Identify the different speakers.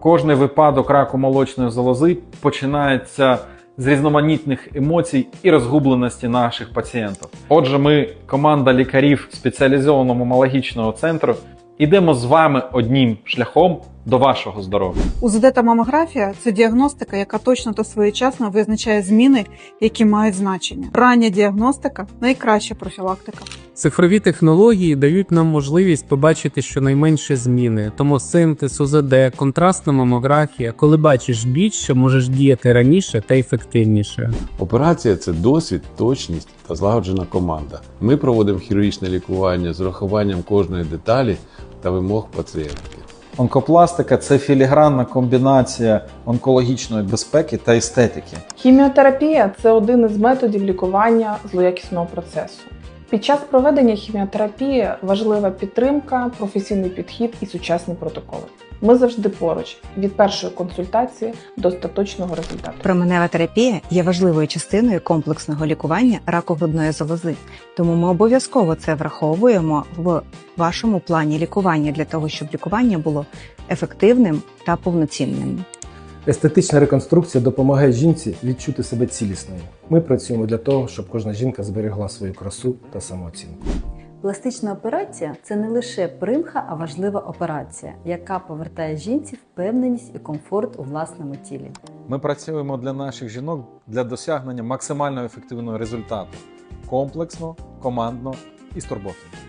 Speaker 1: Кожний випадок раку молочної залози починається з різноманітних емоцій і розгубленості наших пацієнтів. Отже, ми, команда лікарів спеціалізованого мамологічного центру, ідемо з вами одним шляхом до вашого здоров'я.
Speaker 2: УЗД та мамографія це діагностика, яка точно та своєчасно визначає зміни, які мають значення. Рання діагностика найкраща профілактика.
Speaker 3: Цифрові технології дають нам можливість побачити щонайменше зміни, тому синтез, УЗД, контрастна мамографія, коли бачиш більше, можеш діяти раніше та ефективніше.
Speaker 4: Операція це досвід, точність та злагоджена команда. Ми проводимо хірургічне лікування з урахуванням кожної деталі та вимог пацієнтки.
Speaker 1: Онкопластика це філігранна комбінація онкологічної безпеки та естетики.
Speaker 5: Хіміотерапія це один із методів лікування злоякісного процесу. Під час проведення хіміотерапії важлива підтримка, професійний підхід і сучасні протоколи. Ми завжди поруч від першої консультації до остаточного результату.
Speaker 6: Променева терапія є важливою частиною комплексного лікування раку грудної залози, тому ми обов'язково це враховуємо в вашому плані лікування для того, щоб лікування було ефективним та повноцінним.
Speaker 7: Естетична реконструкція допомагає жінці відчути себе цілісною. Ми працюємо для того, щоб кожна жінка зберегла свою красу та самооцінку.
Speaker 8: Пластична операція це не лише примха, а важлива операція, яка повертає жінці впевненість і комфорт у власному тілі.
Speaker 1: Ми працюємо для наших жінок для досягнення максимально ефективного результату комплексно, командно і з турботою.